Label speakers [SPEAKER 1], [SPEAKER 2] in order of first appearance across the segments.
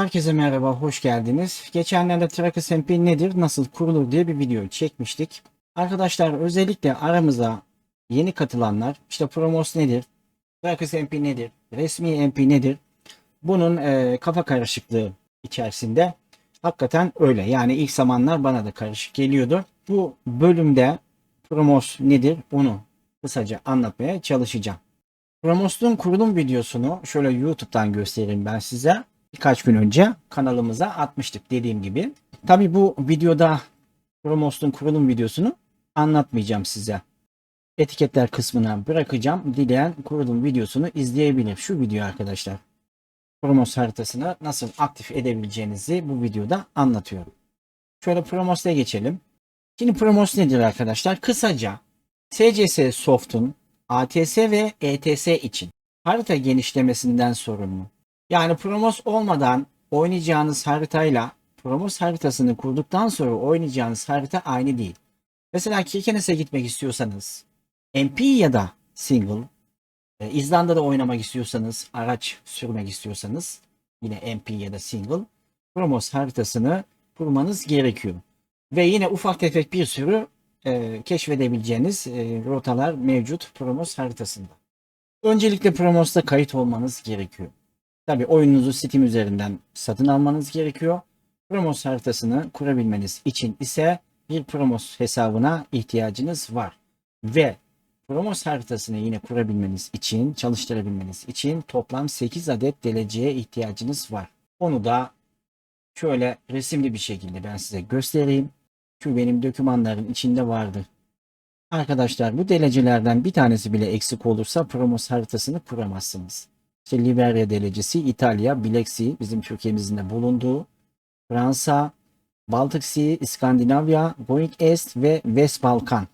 [SPEAKER 1] Herkese merhaba, hoş geldiniz. Geçenlerde Tracker MP nedir, nasıl kurulur diye bir video çekmiştik. Arkadaşlar özellikle aramıza yeni katılanlar, işte Promos nedir, Tracker MP nedir, resmi MP nedir, bunun e, kafa karışıklığı içerisinde hakikaten öyle. Yani ilk zamanlar bana da karışık geliyordu. Bu bölümde Promos nedir onu kısaca anlatmaya çalışacağım. Promos'un kurulum videosunu şöyle YouTube'dan göstereyim ben size birkaç gün önce kanalımıza atmıştık dediğim gibi. Tabi bu videoda Promos'un kurulum videosunu anlatmayacağım size. Etiketler kısmına bırakacağım. Dileyen kurulum videosunu izleyebilir. Şu video arkadaşlar. Promos haritasını nasıl aktif edebileceğinizi bu videoda anlatıyorum. Şöyle Promos'a geçelim. Şimdi Promos nedir arkadaşlar? Kısaca SCS Soft'un ATS ve ETS için harita genişlemesinden sorumlu. Yani Promos olmadan oynayacağınız haritayla Promos haritasını kurduktan sonra oynayacağınız harita aynı değil. Mesela Kirkenes'e gitmek istiyorsanız MP ya da single e, İzlanda'da oynamak istiyorsanız araç sürmek istiyorsanız yine MP ya da single Promos haritasını kurmanız gerekiyor. Ve yine ufak tefek bir sürü e, keşfedebileceğiniz e, rotalar mevcut Promos haritasında. Öncelikle Promos'ta kayıt olmanız gerekiyor. Tabi oyununuzu Steam üzerinden satın almanız gerekiyor. Promos haritasını kurabilmeniz için ise bir Promos hesabına ihtiyacınız var. Ve Promos haritasını yine kurabilmeniz için, çalıştırabilmeniz için toplam 8 adet deleceye ihtiyacınız var. Onu da şöyle resimli bir şekilde ben size göstereyim. Şu benim dokümanların içinde vardı. Arkadaşlar bu delecelerden bir tanesi bile eksik olursa Promos haritasını kuramazsınız. İşte Liberya delecesi, İtalya, Black Sea bizim Türkiye'mizin de bulunduğu, Fransa, Baltık Sea, İskandinavya, Going Est ve West Balkan.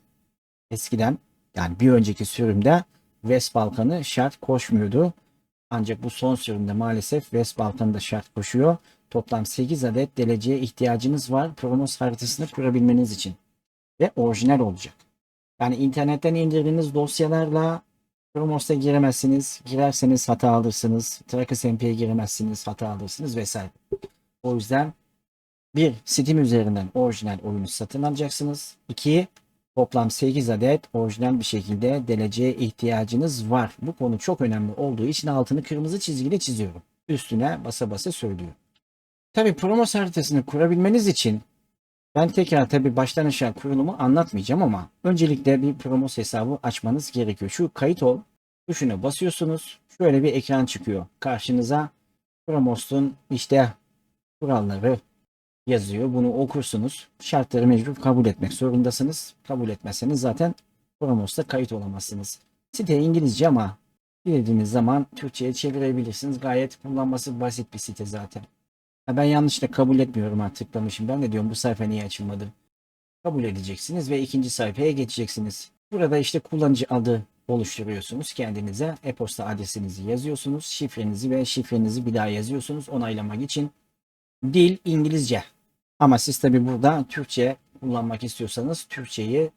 [SPEAKER 1] Eskiden yani bir önceki sürümde West Balkan'ı şart koşmuyordu. Ancak bu son sürümde maalesef West Balkan'da şart koşuyor. Toplam 8 adet deleceye ihtiyacınız var Promos haritasını kurabilmeniz için. Ve orijinal olacak. Yani internetten indirdiğiniz dosyalarla Promos'a giremezsiniz. Girerseniz hata alırsınız. Tracker MP'ye giremezsiniz. Hata alırsınız vesaire. O yüzden bir Steam üzerinden orijinal oyunu satın alacaksınız. İki toplam 8 adet orijinal bir şekilde deleceye ihtiyacınız var. Bu konu çok önemli olduğu için altını kırmızı çizgiyle çiziyorum. Üstüne basa basa söylüyor. Tabi Promos haritasını kurabilmeniz için ben tekrar tabi baştan aşağı kurulumu anlatmayacağım ama öncelikle bir Promos hesabı açmanız gerekiyor. Şu kayıt ol tuşuna basıyorsunuz. Şöyle bir ekran çıkıyor. Karşınıza Promos'un işte kuralları yazıyor. Bunu okursunuz. Şartları mecbur kabul etmek zorundasınız. Kabul etmezseniz zaten Promos'ta kayıt olamazsınız. Site İngilizce ama dilediğiniz zaman Türkçe'ye çevirebilirsiniz. Gayet kullanması basit bir site zaten. Ben yanlışlıkla kabul etmiyorum ha tıklamışım. Ben de diyorum bu sayfa niye açılmadı? Kabul edeceksiniz ve ikinci sayfaya geçeceksiniz. Burada işte kullanıcı adı oluşturuyorsunuz kendinize. E-posta adresinizi yazıyorsunuz. Şifrenizi ve şifrenizi bir daha yazıyorsunuz onaylamak için. Dil İngilizce. Ama siz tabi burada Türkçe kullanmak istiyorsanız Türkçeyi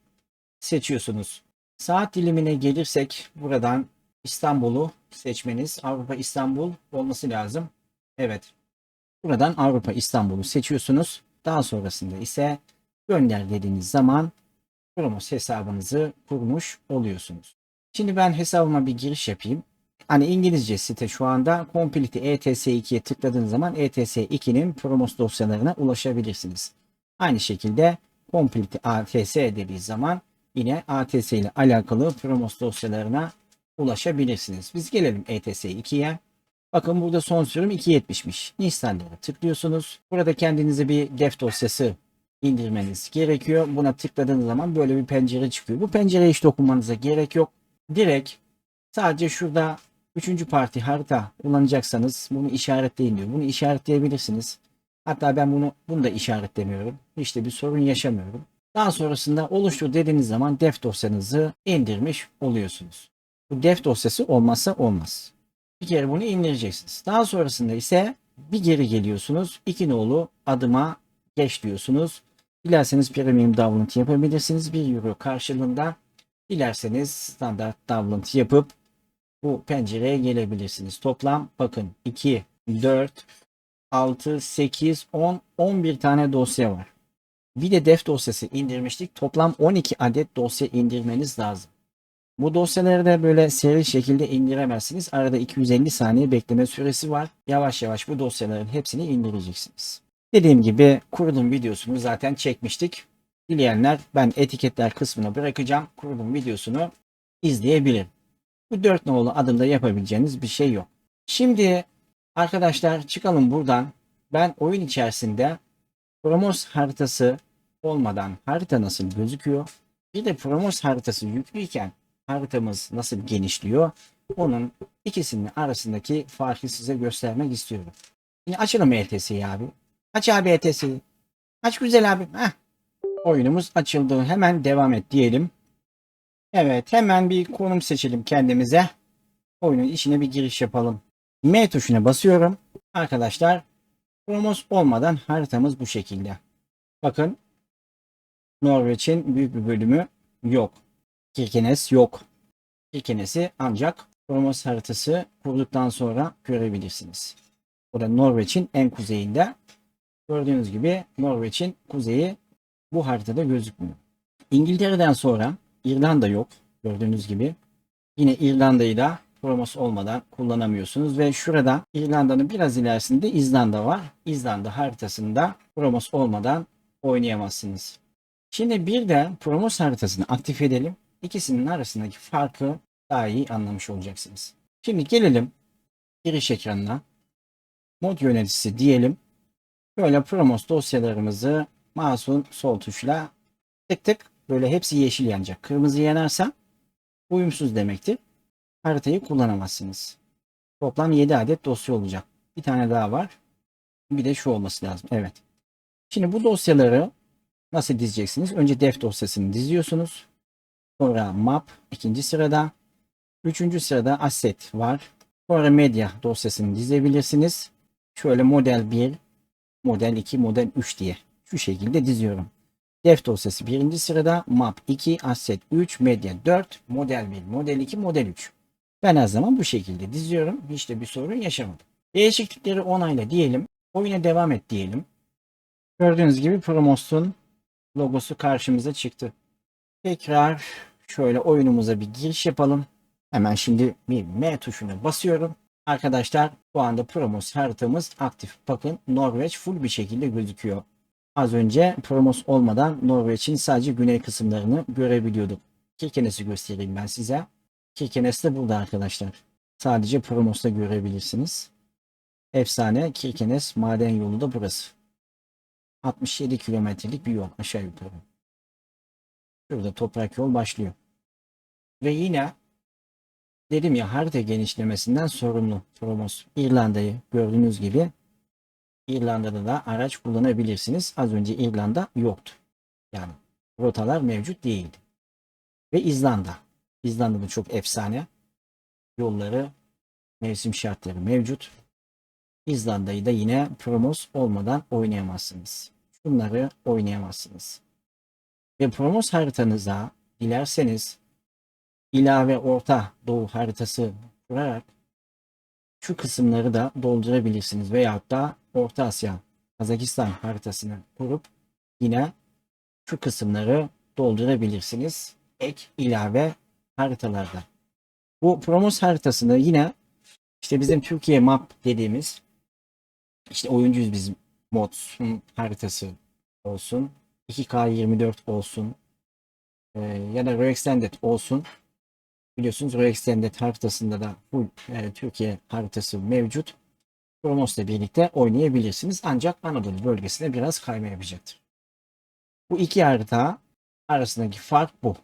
[SPEAKER 1] seçiyorsunuz. Saat dilimine gelirsek buradan İstanbul'u seçmeniz. Avrupa İstanbul olması lazım. Evet. Buradan Avrupa İstanbul'u seçiyorsunuz. Daha sonrasında ise gönder dediğiniz zaman Promos hesabınızı kurmuş oluyorsunuz. Şimdi ben hesabıma bir giriş yapayım. Hani İngilizce site şu anda Complete ETS2'ye tıkladığınız zaman ETS2'nin Promos dosyalarına ulaşabilirsiniz. Aynı şekilde Complete ATS dediği zaman yine ATS ile alakalı Promos dosyalarına ulaşabilirsiniz. Biz gelelim E ETS2'ye. Bakın burada son sürüm 2.70'miş. Install'lere tıklıyorsunuz. Burada kendinize bir def dosyası indirmeniz gerekiyor. Buna tıkladığınız zaman böyle bir pencere çıkıyor. Bu pencereye hiç dokunmanıza gerek yok. Direkt sadece şurada üçüncü parti harita kullanacaksanız bunu işaretleyin diyor. Bunu işaretleyebilirsiniz. Hatta ben bunu bunu da işaretlemiyorum. İşte bir sorun yaşamıyorum. Daha sonrasında oluştur dediğiniz zaman def dosyanızı indirmiş oluyorsunuz. Bu def dosyası olmazsa olmaz. Bir kere bunu indireceksiniz. Daha sonrasında ise bir geri geliyorsunuz. İki nolu adıma geç diyorsunuz. Dilerseniz premium download yapabilirsiniz. 1 euro karşılığında dilerseniz standart download yapıp bu pencereye gelebilirsiniz. Toplam bakın 2, 4, 6, 8, 10, 11 tane dosya var. Bir de def dosyası indirmiştik. Toplam 12 adet dosya indirmeniz lazım. Bu dosyaları da böyle seri şekilde indiremezsiniz. Arada 250 saniye bekleme süresi var. Yavaş yavaş bu dosyaların hepsini indireceksiniz. Dediğim gibi kurulum videosunu zaten çekmiştik. Dileyenler ben etiketler kısmına bırakacağım. Kurulum videosunu izleyebilir. Bu dört nolu adımda yapabileceğiniz bir şey yok. Şimdi arkadaşlar çıkalım buradan. Ben oyun içerisinde Promos haritası olmadan harita nasıl gözüküyor? Bir de Promos haritası yüklüyken haritamız nasıl genişliyor? Onun ikisinin arasındaki farkı size göstermek istiyorum. Şimdi açalım ETS'yi abi. Aç abi ETS'yi. Aç güzel abi. Heh. Oyunumuz açıldı. Hemen devam et diyelim. Evet hemen bir konum seçelim kendimize. Oyunun içine bir giriş yapalım. M tuşuna basıyorum. Arkadaşlar Promos olmadan haritamız bu şekilde. Bakın Norveç'in büyük bir bölümü yok. Kirkenes yok. Kirkenes'i ancak Promos haritası kurduktan sonra görebilirsiniz. O da Norveç'in en kuzeyinde. Gördüğünüz gibi Norveç'in kuzeyi bu haritada gözükmüyor. İngiltere'den sonra İrlanda yok. Gördüğünüz gibi. Yine İrlanda'yı da promos olmadan kullanamıyorsunuz ve şurada İrlanda'nın biraz ilerisinde İzlanda var. İzlanda haritasında promos olmadan oynayamazsınız. Şimdi bir de promos haritasını aktif edelim. İkisinin arasındaki farkı daha iyi anlamış olacaksınız. Şimdi gelelim giriş ekranına. Mod yöneticisi diyelim. Böyle promos dosyalarımızı mouse'un sol tuşla tık tık böyle hepsi yeşil yanacak. Kırmızı yanarsa uyumsuz demektir haritayı kullanamazsınız. Toplam 7 adet dosya olacak. Bir tane daha var. Bir de şu olması lazım. Evet. Şimdi bu dosyaları nasıl dizeceksiniz? Önce def dosyasını diziyorsunuz. Sonra map ikinci sırada. Üçüncü sırada asset var. Sonra medya dosyasını dizebilirsiniz. Şöyle model 1, model 2, model 3 diye. Şu şekilde diziyorum. Def dosyası birinci sırada, map 2, asset 3, medya 4, model 1, model 2, model 3. Ben her zaman bu şekilde diziyorum. Hiç de bir sorun yaşamadım. Değişiklikleri onayla diyelim. Oyuna devam et diyelim. Gördüğünüz gibi Promos'un logosu karşımıza çıktı. Tekrar şöyle oyunumuza bir giriş yapalım. Hemen şimdi bir M tuşuna basıyorum. Arkadaşlar bu anda Promos haritamız aktif. Bakın Norveç full bir şekilde gözüküyor. Az önce Promos olmadan Norveç'in sadece güney kısımlarını görebiliyorduk. Kirkenes'i göstereyim ben size. Kirkenes de burada arkadaşlar. Sadece Promos'ta görebilirsiniz. Efsane Kirkenes maden yolu da burası. 67 kilometrelik bir yol aşağı yukarı. Şurada toprak yol başlıyor. Ve yine dedim ya harita genişlemesinden sorumlu Promos. İrlanda'yı gördüğünüz gibi İrlanda'da da araç kullanabilirsiniz. Az önce İrlanda yoktu. Yani rotalar mevcut değildi. Ve İzlanda. İzlanda'da çok efsane. Yolları, mevsim şartları mevcut. İzlanda'yı da yine promos olmadan oynayamazsınız. Bunları oynayamazsınız. Ve promos haritanıza dilerseniz ilave orta doğu haritası kurarak şu kısımları da doldurabilirsiniz. Veyahut da Orta Asya, Kazakistan haritasını kurup yine şu kısımları doldurabilirsiniz. Ek ilave haritalarda. Bu promos haritasını yine işte bizim Türkiye map dediğimiz işte oyuncuyuz biz modsun haritası olsun. 2K24 olsun. E, ya da Extended olsun. Biliyorsunuz Extended haritasında da bu e, Türkiye haritası mevcut. Promos ile birlikte oynayabilirsiniz. Ancak Anadolu bölgesine biraz kayma yapacaktır. Bu iki harita arasındaki fark bu.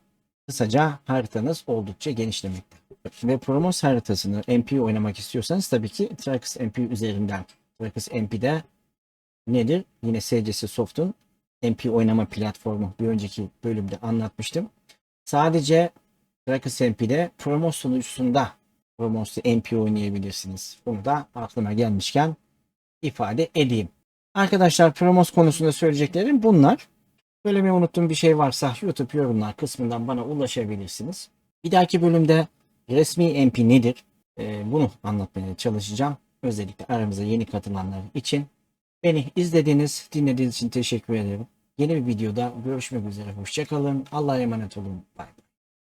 [SPEAKER 1] Kısaca haritanız oldukça genişlemekte. Ve Promos haritasını MP oynamak istiyorsanız tabii ki Trax MP üzerinden. Trax MP'de nedir? Yine SCS Soft'un MP oynama platformu. Bir önceki bölümde anlatmıştım. Sadece Trax MP'de Promos sunucusunda Promos'ta MP oynayabilirsiniz. Bunu da aklıma gelmişken ifade edeyim. Arkadaşlar Promos konusunda söyleyeceklerim bunlar. Söylemeyi unuttuğum bir şey varsa YouTube yorumlar kısmından bana ulaşabilirsiniz. Bir dahaki bölümde resmi MP nedir? Ee, bunu anlatmaya çalışacağım. Özellikle aramıza yeni katılanlar için Beni izlediğiniz, dinlediğiniz için teşekkür ederim. Yeni bir videoda görüşmek üzere. Hoşçakalın. Allah'a emanet olun. Bay.